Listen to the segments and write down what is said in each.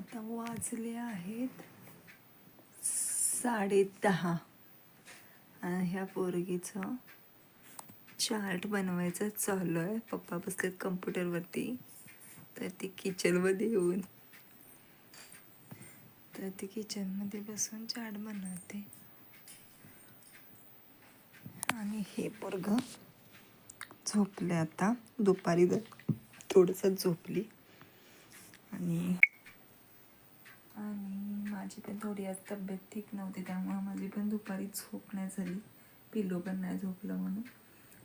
आता वाजले आहेत साडे दहा आणि ह्या पोरगीचं चार्ट बनवायचं चालू आहे. पप्पा बसलेत कम्प्युटरवरती. तर ती किचनमध्ये येऊन तर ती किचनमध्ये बसून चार्ट बनवते. आणि हे पोरग झोपले आता. दुपारी जर थोडंसं झोपली. आणि माझी पण थोडी आज तब्येत ठीक नव्हती त्यामुळे माझी पण दुपारी झोप नाही झाली. पिलो पण नाही झोपलं म्हणून.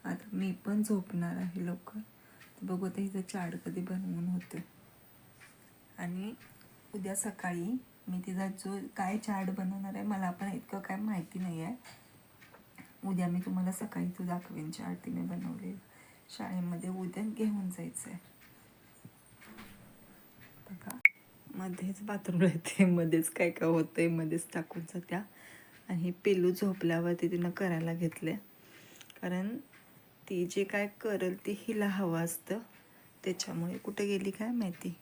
आता मी पण झोपणार आहे लवकर. बघू आता हिचं चाड कधी बनवून होतं. आणि उद्या सकाळी मी तिचा जो काय चाड बनवणार आहे मला पण इतकं काय माहिती नाही आहे. उद्या मी तुम्हाला सकाळी तो दाखवेन चार्ट तिने बनवलेलं. शाळेमध्ये उद्या घेऊन जायचं आहे बघा मध्येच बाथरूमला येते मध्येच काय काय होतंय मध्येच टाकून जात्या. आणि पेलू झोपल्यावरती तिनं करायला घेतले कारण ती जे काय करेल ते हिला हवं असतं. त्याच्यामुळे कुठे गेली काय माहिती?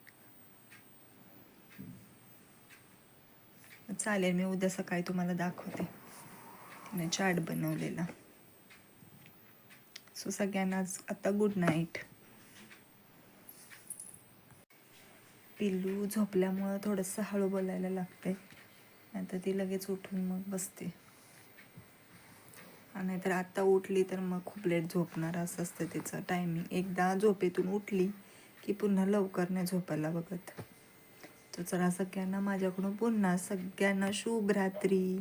चालेल मी उद्या सकाळी तुम्हाला दाखवते. तिने चार्ट बनवलेला. सो सगळ्यांना आज आता गुड नाईट पिल्लू झोपल्यामुळं थोडंसं हळू बोलायला लागतंय. नाहीतर ती लगेच उठून मग बसते. आणि नाहीतर आता उठली तर मग खूप लेट झोपणार असं असतं तिचं टायमिंग एकदा झोपेतून उठली की पुन्हा लवकर नाही झोपायला बघत. तर चला सगळ्यांना माझ्याकडून पुन्हा सगळ्यांना शुभ रात्री.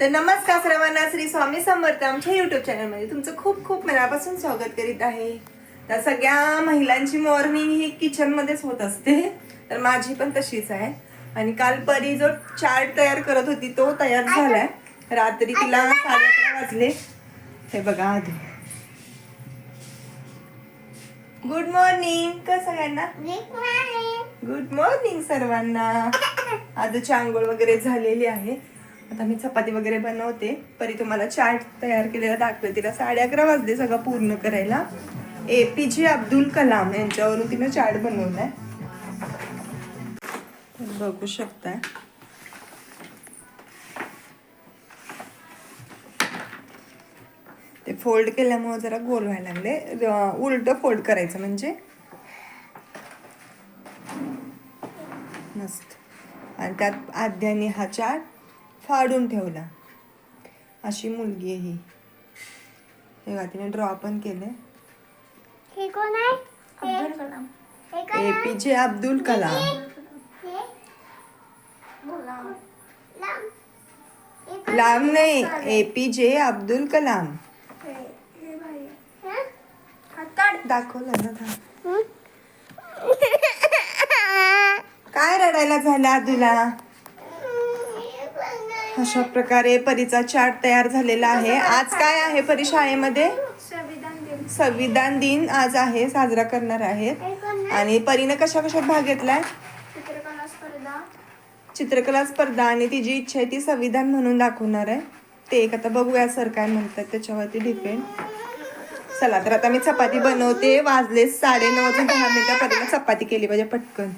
तर नमस्कार सर्वांना. श्री स्वामी समर्थ आमच्या युट्यूब चॅनलमध्ये तुमचं खूप खूप मनापासून स्वागत करीत आहे. तर सगळ्या महिलांची मॉर्निंग ही किचनमध्येच होत असते. तर माझी पण तशीच आहे. आणि काल परी जो चार्ट तयार करत होती तो तयार झालाय. रात्री तिला साडे अकरा वाजले. हे बघा आधी. गुड मॉर्निंग का सगळ्यांना गुड मॉर्निंग सर्वांना. आजची आंघोळ वगैरे झालेली आहे. आता मी चपाती वगैरे बनवते. परी तुम्हाला चार्ट तयार केलेला दाखवते तिला साडे अकरा वाजले सगळं पूर्ण करायला. ए पी जे अब्दुल कलाम यांच्यावरून तिनं चार्ट बनवलाय. आहे बघू शकताय. ते फोल्ड केल्यामुळे जरा गोल व्हायला लागले. उलट फोल्ड करायचं म्हणजे? मस्त. आणि त्यात आद्याने हा चार्ट फाडून ठेवला. अशी मुलगी आहे ही. तेव्हा तिने ड्रॉ पण केले हे कोण आहे? अब्दुल कलाम. हे कोण ए पी जे अब्दुल कलाम. हे? लांब हे लांब नाही ए पी जे अब्दुल कलाम. हे भाई हं? हात काढ दाखवलं ना काय रडायला झाला तुला? अशा प्रकारे परीचा चार्ट तयार झालेला आहे. आज काय आहे परी शाळेमध्ये? संविधान दिन आज आहे साजरा करणार आहे. आणि परीनं कशा कशात भाग घेतलाय? चित्रकला स्पर्धा. चित्रकला स्पर्धा आणि तिची इच्छा आहे ती संविधान म्हणून दाखवणार आहे. ते एक आता बघूया सर काय म्हणतात त्याच्यावरती डिपेंड चला तर आता मी चपाती बनवते. वाजले साडे नऊ वाजून दहा मिनिटापर्यंत चपाती केली पाहिजे पटकन.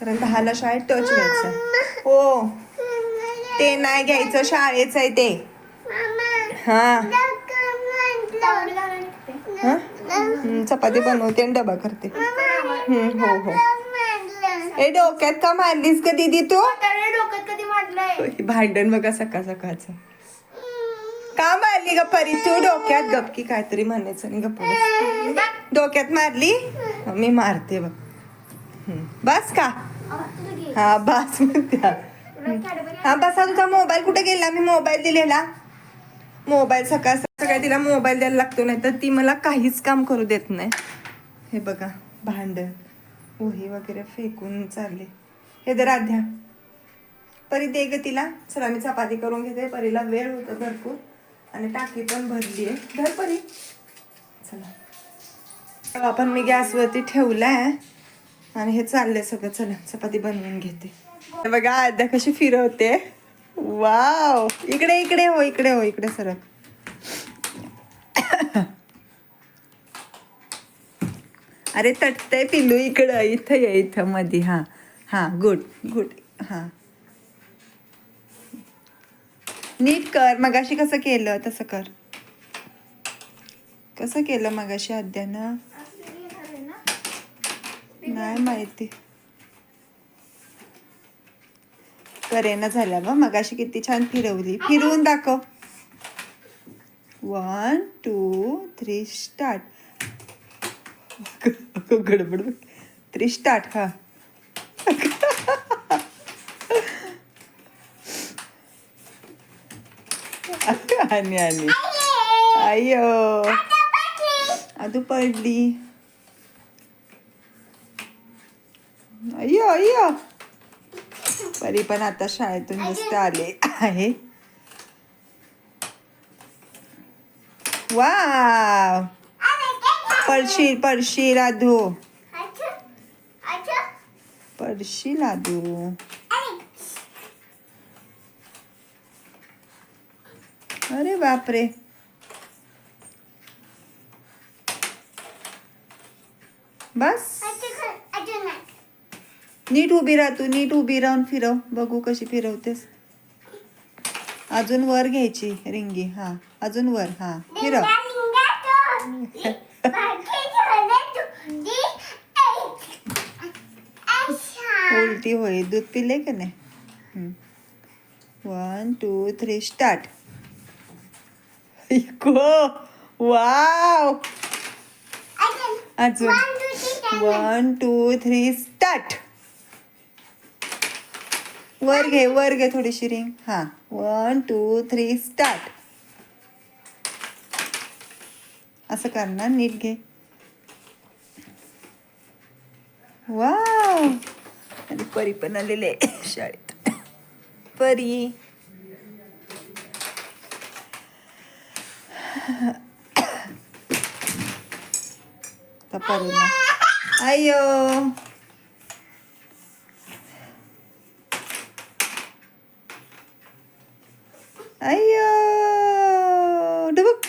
कारण दहाला शाळेत टच घ्यायचं. हो. ते नाही घ्यायचं शाळेच आहे ते. हा. हा? चपाती बनवते आणि डबा करते. हो हो. ए डोक्यात का मारलीस का दीदी तू? भांडण बघा सकाळ सकाळचं. का मारली ग परी तू? डोक्यात गपकी काहीतरी म्हणायचं आणि गप्प. डोक्यात मारली? मी मारते बघ. बस का? हा बस म्हणत्या हा बसा तुझा मोबाईल कुठे गेला? मी मोबाईल दिलेला. मोबाईल सकाळ सकाळी तिला मोबाईल द्यायला लागतो नाही तर ती मला काहीच काम करू देत नाही. हे बघा भांडण ओही वगैरे फेकून चालले. हे तर आध्या परी दे ग तिला. चला मी चपाती करून घेते. परीला वेळ होतो भरपूर. आणि टाकी पण भरली आहे. धर परी. चला. तवा पण मी गॅसवरती ठेवलाय. आणि हे चाललंय सगळं. चला चपाती बनवून घेते. बघा आद्या कशी फिरवते. वाव. इकडे इकडे हो इकडे हो इकडे सरक अरे तटतंय पिल्लू इकडं इथं ये इथं मध्ये हा हा गुड गुड. हा. नीट कर मगाशी कसं केलं? तसं कर. कसं केलं मगाशी अध्यानं नाही माहिती. करेना झाल्या मग मगाशी किती छान फिरवली. फिरवून दाखव. वन टू थ्री स्टार्ट गडबड थ्री स्टार्ट हा. आणि आणि. अयो अदू पडली. अय्यो अय्यो परी पण आता शाळेतून नुसते आले आहे वाव पडशील पडशील आधू पडशील आधू अरे बापरे बस नीट उभी राह तू नीट उभी राहून फिरव. बघू कशी फिरवतेस. अजून वर घ्यायची रिंगी हा. अजून वर हा. फिरव. उलटी होईल दूध पिले का नाही? One two three start wow. अजून. वन टू थ्री स्टार्ट वर घे वर घे थोडीशी रिंग. हा. वन टू थ्री स्टार्ट असं करणार नीट घे. वाव आणि परी पण आलेले शाळेत. परी. आता परीला. अय्यो अय्यो डुबुक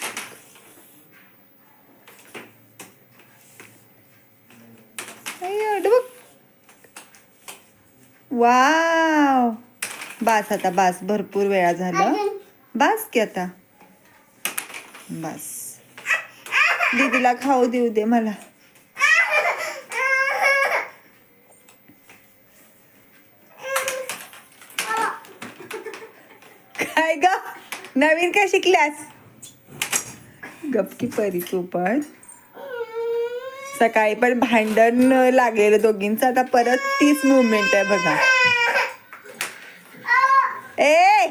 अय्यो डुबुक वाव बास आता बास. भरपूर वेळा झालं. बास की आता. बस. दीदीला खाऊ देऊ दे मला. काय ग? नवीन काय शिकल्यास? गपकी परी तू पण. सकाळी पण भांडण लागलेलं दोघींचं. आता परत तीच मुवमेंट आहे बघा. ए!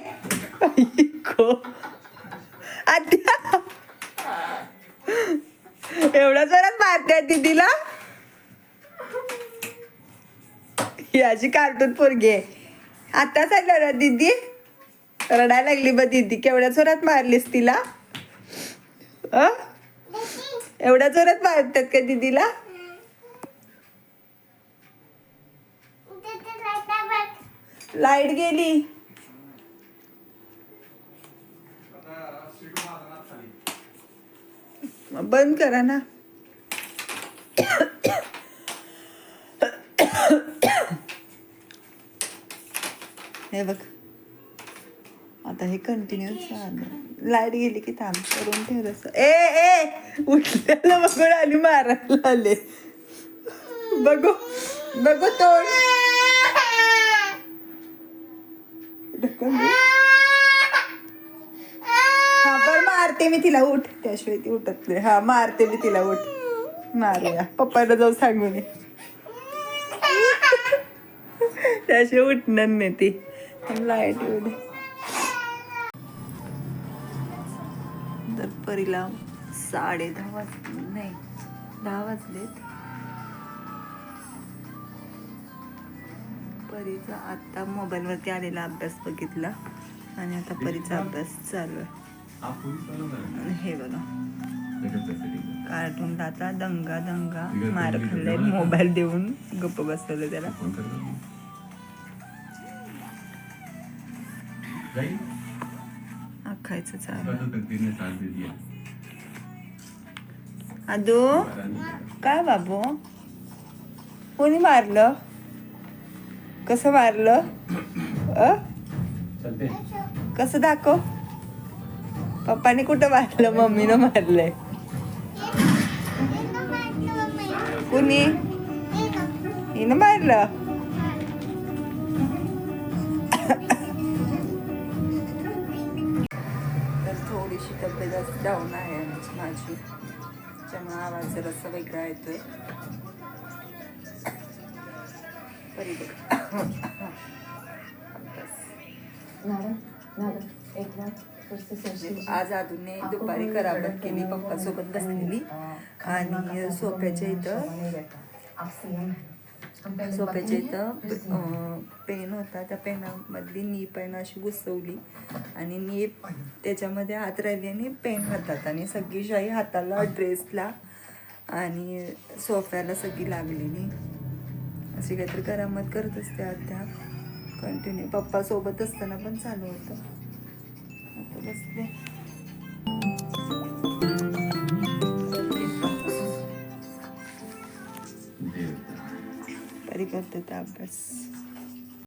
एवढ्या जोरात मारते दीदीला. याची कार्टून पोरगी आहे. आताच आलं ना दीदी. रडायला लागली बा दीदी. केवढ्या जोरात मारलीस तिला. अ? एवढ्या जोरात वाटतात का दीदीला? लाइट गेली. बंद करा ना. हे बघ. आता हे कंटिन्यू चालू लाइट गेली की थांब करून ठेव ए ए उठलेलं बघून आली मारायला आले. बघू बघू तोड. ढकल. हा पण मारते मी तिला उठ. त्याशिवाय ती उठत नाही. हा मारते मी तिला उठ. मारूया. पप्पाला जाऊ सांगून त्याशिवाय उठणार नाही ती. लाइट उठ दे तर परीला साडे दहा वाजले. नाही दहा वाजलेत. परीचा आत्ता मोबाईलवरती आलेला अभ्यास बघितला आणि आता परीचा अभ्यास चालू आहे. हे बघा. कार्टून आता दंगा दंगा. मार खाल्लाय मोबाईल देऊन गप्प बसवलं त्याला. आखायचं चालू आदू काय बाबू? कोणी मारलं? कसं मारलं? अ? चलते. कसं दाखव? पप्पाने कुठं मारलं? मम्मीनं मारलंय. कुणी? हिनं मारलं. तब्येत डाऊन आहे आमची माझी. त्यामुळे आवाज जरासा वेगळा येतोय. तरी. आज आधूने दुपारी कराबत केली पप्पा सोबत बसलेली. आणि सोफ्याच्या इथं सोफ्याच्या इथं पेन होता. त्या पेनामधली नी पेन अशी घुसवली. आणि नी त्याच्यामध्ये हात राहिली आणि पेन हातात. आणि सगळी शाई हाताला ड्रेसला आणि सोफ्याला सगळी लागलेली. अशी काहीतरी करामत करत असते त्या कंटिन्यू पप्पा सोबत असताना पण चालू होतं. आता बसले. परी करते त्या अभ्यास